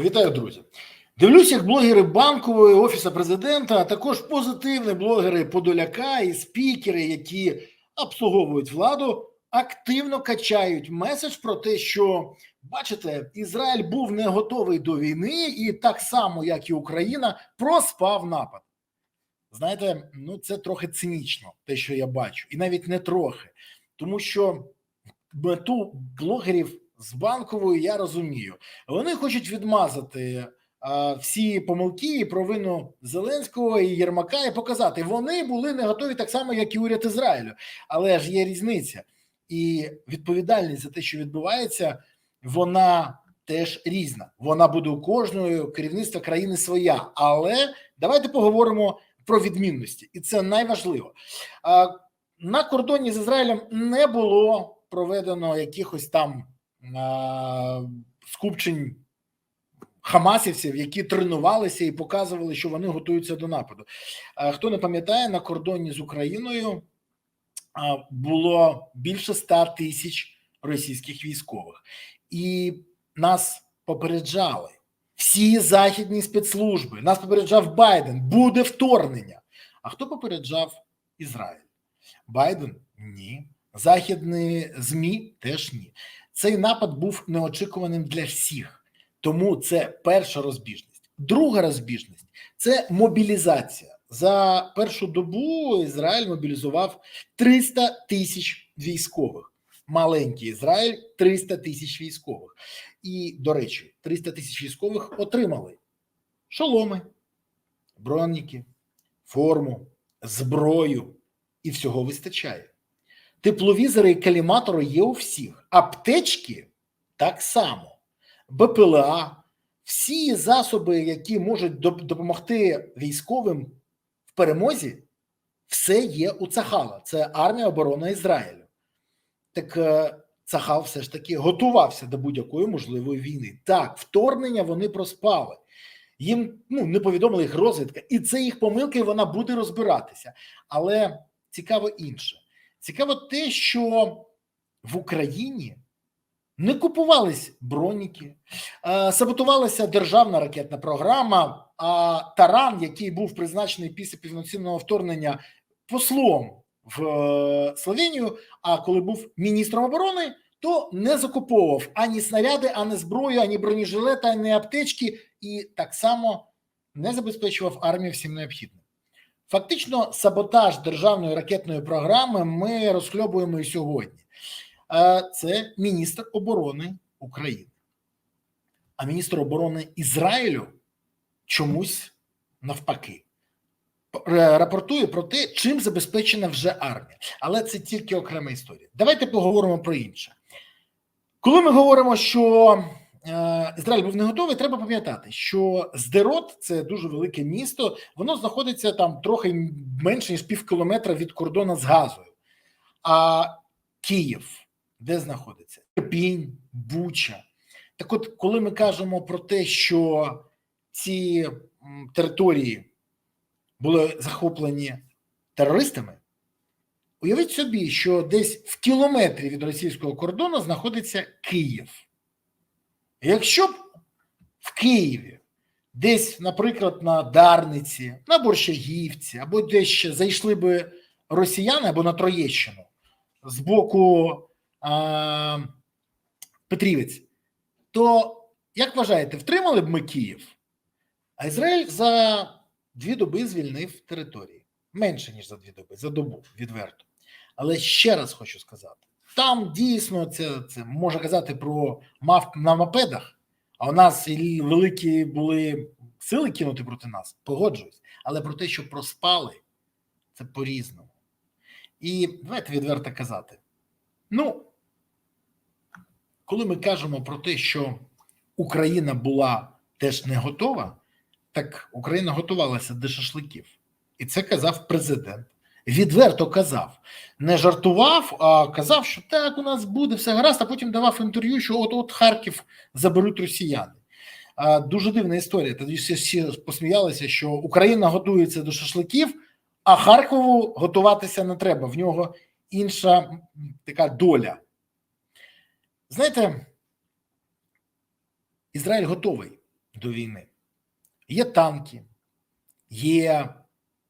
Вітаю, друзі. Дивлюсь, як блогери банкової офісу президента, а також позитивні блогери Подоляка і спікери, які обслуговують владу, активно качають меседж про те, що бачите, Ізраїль був не готовий до війни, і так само, як і Україна, проспав напад. Знаєте, ну це трохи цинічно, те, що я бачу, і навіть не трохи, тому що мету блогерів з банковою я розумію. Вони хочуть відмазати а, всі помилки і провину Зеленського і Єрмака і показати, вони були не готові так само, як і уряд Ізраїлю. Але ж є різниця, і відповідальність за те, що відбувається, вона теж різна. Вона буде у кожної керівництва країни своя. Але давайте поговоримо про відмінності, і це найважливо. На кордоні з Ізраїлем не було проведено якихось там скупчень хамасівців, які тренувалися і показували, що вони готуються до нападу. Хто не пам'ятає, на кордоні з Україною було більше 100 тисяч російських військових, і нас попереджали. Всі західні спецслужби нас попереджав Байден, буде вторгнення. А хто попереджав Ізраїль? Байден ні. Західні ЗМІ теж ні. Цей напад був неочікуваним для всіх, тому це перша розбіжність. Друга розбіжність це мобілізація. За першу добу Ізраїль мобілізував 300 тисяч військових. Маленький Ізраїль 300 тисяч військових. І, до речі, 300 тисяч військових отримали шоломи, броніки, форму, зброю, і всього вистачає. Тепловізори і каліматори є у всіх, аптечки так само, БПЛА, всі засоби, які можуть допомогти військовим в перемозі, все є у Цахала. Це армія оборони Ізраїлю. Так Цахал все ж таки готувався до будь-якої можливої війни. Так, вторгнення вони проспали. Їм ну, не повідомили їх розвідка, і це їх помилки, вона буде розбиратися. Але цікаво інше. Цікаво те, що в Україні не купувались броніки, саботувалася державна ракетна програма. А Таран, який був призначений після повноцінного вторгнення послом в е, Словенію, а коли був міністром оборони, то не закуповував ані снаряди, ані зброю, ані бронежилети, ані аптечки, і так само не забезпечував армію всім необхідним. Фактично, саботаж державної ракетної програми ми розхльобуємо і сьогодні. Це міністр оборони України. А міністр оборони Ізраїлю чомусь навпаки рапортує про те, чим забезпечена вже армія. Але це тільки окрема історія. Давайте поговоримо про інше. Коли ми говоримо, що Ізраїль був не готовий, треба пам'ятати, що Здерот це дуже велике місто, воно знаходиться там трохи менше ніж пів кілометра від кордону з Газою. А Київ де знаходиться? Пінь, Буча. Так, от, коли ми кажемо про те, що ці території були захоплені терористами, уявіть собі, що десь в кілометрі від російського кордону знаходиться Київ. Якщо б в Києві, десь, наприклад, на Дарниці, на Борщагівці, або десь ще зайшли би росіяни або на Троєщину з боку а, Петрівець, то як вважаєте, втримали б ми Київ? А Ізраїль за дві доби звільнив території. Менше, ніж за дві доби, за добу відверто. Але ще раз хочу сказати: там дійсно це це можна казати про мав на мопедах, а у нас великі були сили кинути проти нас, погоджуюсь. Але про те, що проспали, це по-різному. І давайте відверто казати. Ну, коли ми кажемо про те, що Україна була теж не готова, так Україна готувалася до шашликів, і це казав президент. Відверто казав, не жартував, а казав, що так у нас буде все гаразд, а потім давав інтерв'ю, що от от Харків заберуть росіяни. Дуже дивна історія. Тоді всі, посміялися, що Україна готується до шашликів, а Харкову готуватися не треба. В нього інша така доля. Знаєте, Ізраїль готовий до війни. Є танки, є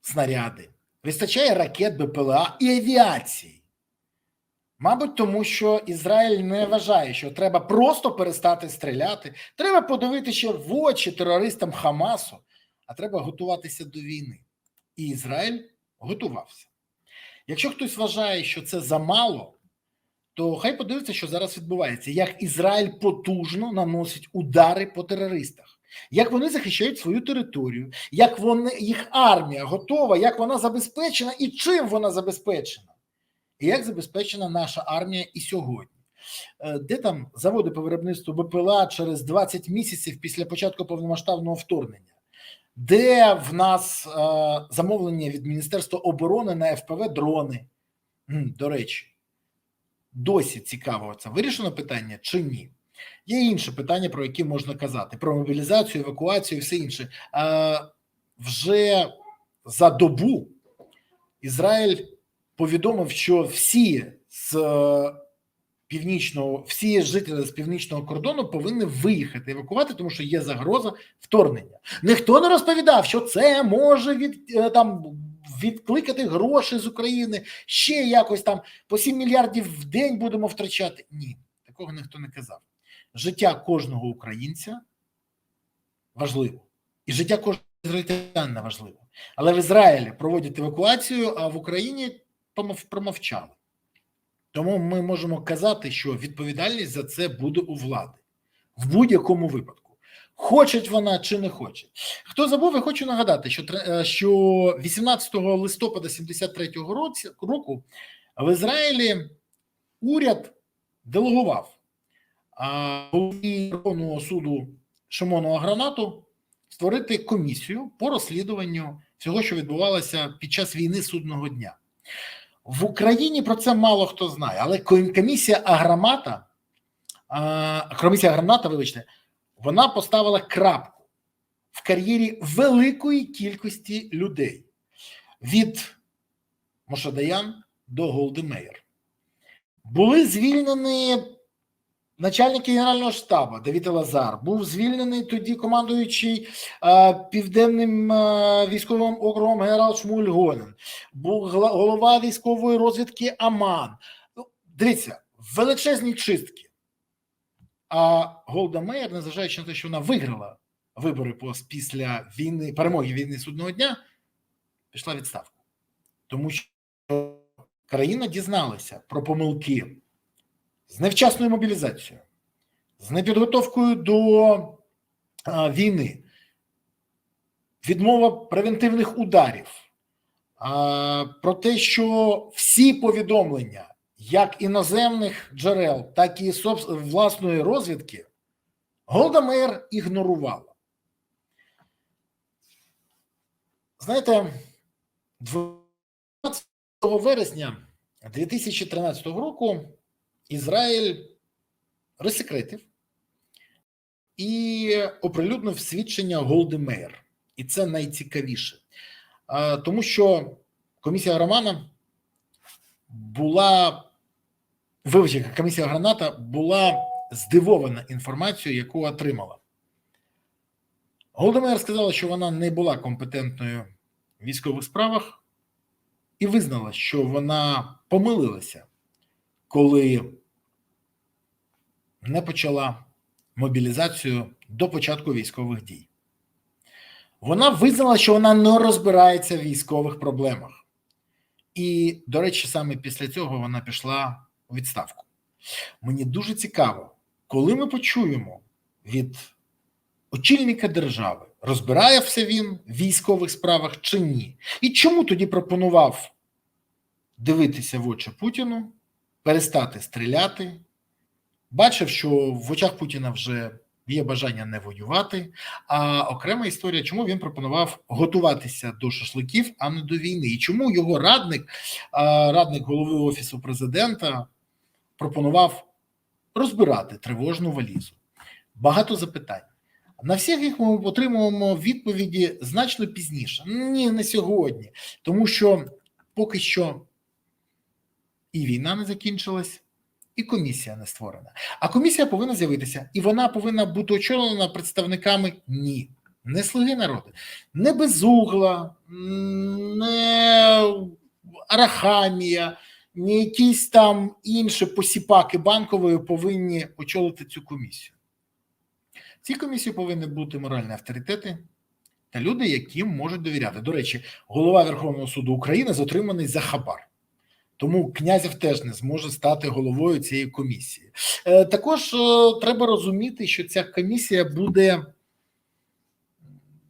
снаряди, вистачає ракет БПЛА і авіації. Мабуть, тому що Ізраїль не вважає, що треба просто перестати стріляти. Треба подивитися в очі терористам Хамасу, а треба готуватися до війни. І Ізраїль готувався. Якщо хтось вважає, що це замало, то хай подивиться, що зараз відбувається, як Ізраїль потужно наносить удари по терористах, як вони захищають свою територію, як вони їх армія готова, як вона забезпечена і чим вона забезпечена, і як забезпечена наша армія і сьогодні. Е, Де там заводи по виробництву БПЛА через 20 місяців після початку повномасштабного вторгнення? Де в нас е, замовлення від Міністерства оборони на ФПВ дрони? До речі, досі цікаво, це вирішено питання чи ні? Є інше питання, про які можна казати: про мобілізацію, евакуацію все інше. Е, вже за добу Ізраїль повідомив, що всі з е, північного, всі жителі з північного кордону повинні виїхати евакувати, тому що є загроза вторгнення. Ніхто не розповідав, що це може від е, там відкликати гроші з України, ще якось там по 7 мільярдів в день будемо втрачати. Ні, такого ніхто не казав. Життя кожного українця важливо, і життя кожного ізраїльтянина важливо. Але в Ізраїлі проводять евакуацію, а в Україні промовчали. Тому ми можемо казати, що відповідальність за це буде у влади в будь-якому випадку. Хоче вона чи не хоче. Хто забув, я хочу нагадати, що, е, що 18 листопада 73-го року в Ізраїлі уряд делегував Верховного суду Шимону Агранату створити комісію по розслідуванню всього, що відбувалося під час війни судного дня. В Україні про це мало хто знає, але комісія Агромата, а, комісія Аграната, вибачте, вона поставила крапку в кар'єрі великої кількості людей від Мошадаян до Голди Меєр. Були звільнені начальник генерального штабу Давід Лазар, був звільнений тоді командуючий е, південним е, військовим округом генерал Шмуль Гонен, був голова військової розвідки Аман. Ну, Дивіться, величезні чистки. А Голда Меєр, незважаючи на те, що вона виграла вибори після війни, перемоги війни судного дня, пішла відставку. Тому що країна дізналася про помилки з невчасною мобілізацією, з непідготовкою до війни, відмова превентивних ударів, про те, що всі повідомлення, як іноземних джерел, так і власної розвідки, Голда Меєр ігнорувала. Знаєте, 12 вересня 2013 року Ізраїль розсекретив і оприлюднив свідчення Голди Меєр. І це найцікавіше, тому що комісія Романа була вибачте, комісія Граната була здивована інформацією, яку отримала. Голда Меєр сказала, що вона не була компетентною в військових справах і визнала, що вона помилилася, коли не почала мобілізацію до початку військових дій. Вона визнала, що вона не розбирається в військових проблемах. І, до речі, саме після цього вона пішла у відставку. Мені дуже цікаво, коли ми почуємо від очільника держави, розбирається він в військових справах чи ні, і чому тоді пропонував дивитися в очі Путіну, перестати стріляти, бачив, що в очах Путіна вже є бажання не воювати. А окрема історія, чому він пропонував готуватися до шашликів, а не до війни, і чому його радник, радник голови офісу президента, пропонував розбирати тривожну валізу. Багато запитань. На всіх їх ми отримуємо відповіді значно пізніше. Ні, не сьогодні, тому що поки що і війна не закінчилась, і комісія не створена. А комісія повинна з'явитися, і вона повинна бути очолена представниками ні, не слуги народу, не безугла, не Арахамія, не якісь там інші посіпаки банкової повинні очолити цю комісію. В цій комісії повинні бути моральні авторитети та люди, яким можуть довіряти. До речі, голова Верховного суду України затриманий за хабар. Тому князів теж не зможе стати головою цієї комісії. Е, Також е, треба розуміти, що ця комісія буде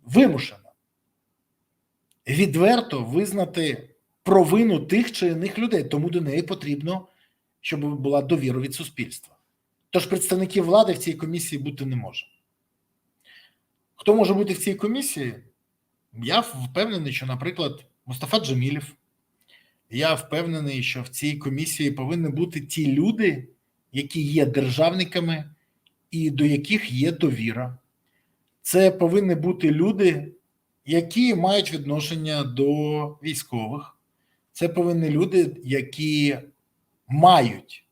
вимушена відверто визнати провину тих чи інших людей, тому до неї потрібно, щоб була довіра від суспільства. Тож представників влади в цій комісії бути не може. Хто може бути в цій комісії? Я впевнений, що, наприклад, Мустафа Джамілів. Я впевнений, що в цій комісії повинні бути ті люди, які є державниками і до яких є довіра. Це повинні бути люди, які мають відношення до військових. Це повинні люди, які мають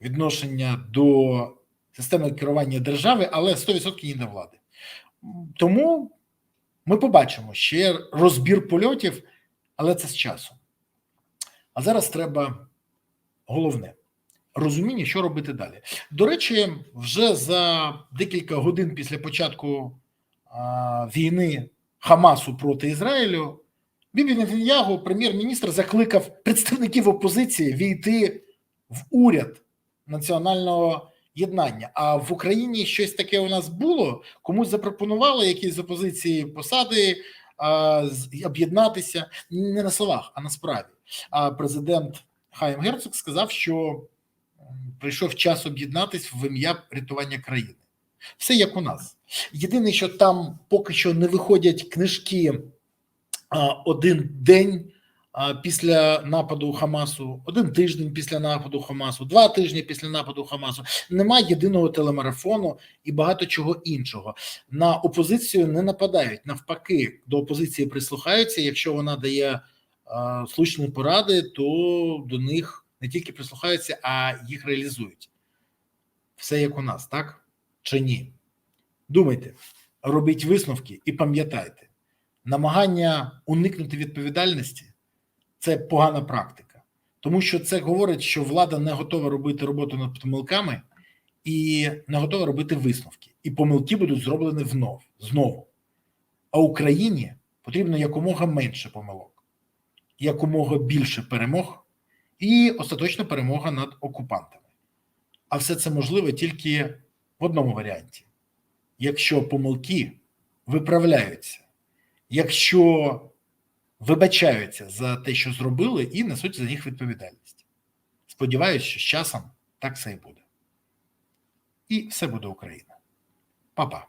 відношення до системи керування держави, але 100% не до влади. Тому ми побачимо ще розбір польотів, але це з часом. А зараз треба головне розуміння, що робити далі. До речі, вже за декілька годин після початку а, війни Хамасу проти Ізраїлю Бібі Нетаньягу, прем'єр-міністр, закликав представників опозиції війти в уряд національного єднання. А в Україні щось таке у нас було. Комусь запропонували якісь з опозиції посади об'єднатися не на словах, а на справі. А президент Хайм Герцог сказав, що прийшов час об'єднатись в ім'я рятування країни. Все як у нас. Єдине, що там поки що не виходять книжки один день після нападу Хамасу, один тиждень після нападу Хамасу, два тижні після нападу Хамасу. Немає єдиного телемарафону і багато чого іншого. На опозицію не нападають. Навпаки, до опозиції прислухаються. Якщо вона дає слушні поради, то до них не тільки прислухаються, а їх реалізують. Все як у нас, так чи ні? Думайте, робіть висновки і пам'ятайте, намагання уникнути відповідальності це погана практика, тому що це говорить, що влада не готова робити роботу над помилками і не готова робити висновки, і помилки будуть зроблені внов, знову. А Україні потрібно якомога менше помилок, якомога більше перемог і остаточна перемога над окупантами. А все це можливо тільки в одному варіанті: якщо помилки виправляються, якщо вибачаються за те, що зробили, і несуть за них відповідальність. Сподіваюся, що з часом так все і буде. І все буде Україна. Па-па.